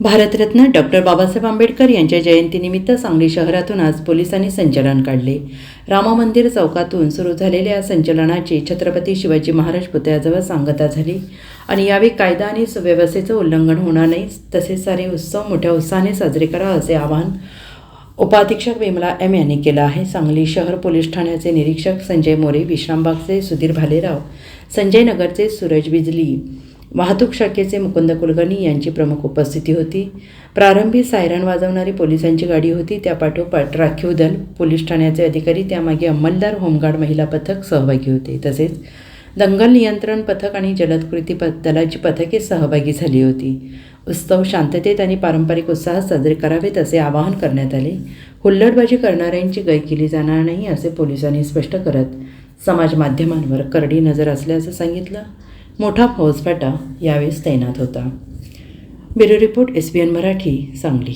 Bharat Ratna doctor Babasaheb Ambedkar यांच्या जयंतीनिमित्त सांगली शहरातून आज पोलिसांनी संचलन काढले. राममंदिर चौकातून सुरू झालेल्या या संचलनाची छत्रपती शिवाजी महाराज पुतळ्याजवळ सांगता झाली आणि यावेळी कायदा आणि सुव्यवस्थेचं उल्लंघन होणार नाही तसेच सारे उत्सव मोठ्या उत्साहाने साजरे करा असे आवाहन उपाधीक्षक विमला एम यांनी केलं आहे. सांगली शहर पोलीस ठाण्याचे निरीक्षक संजय मोरे विश्रामबागचे सुधीर भालेराव संजय नगरचे सूरज बिजली वाहतूक शाखेचे मुकुंद कुलकर्णी यांची प्रमुख उपस्थिती होती. प्रारंभी सायरन वाजवणारी पोलिसांची गाडी होती. त्यापाठोपाठ राखीव दल पोलीस ठाण्याचे अधिकारी त्यामागे अंमलदार होमगार्ड महिला पथक सहभागी होते. तसेच दंगल नियंत्रण पथक आणि जलद कृती प दलाची पथके सहभागी झाली होती. उत्सव शांततेत आणि पारंपरिक उत्साहात साजरे करावेत असे आवाहन करण्यात आले. हुल्लडबाजी करणाऱ्यांची गय केली जाणार नाही असे पोलिसांनी स्पष्ट करत समाज माध्यमांवर करडी नजर असल्याचं सांगितलं. मोठा फौजफाटा यावेळेस तैनात होता. Bureau report S B N Marathi Sangli.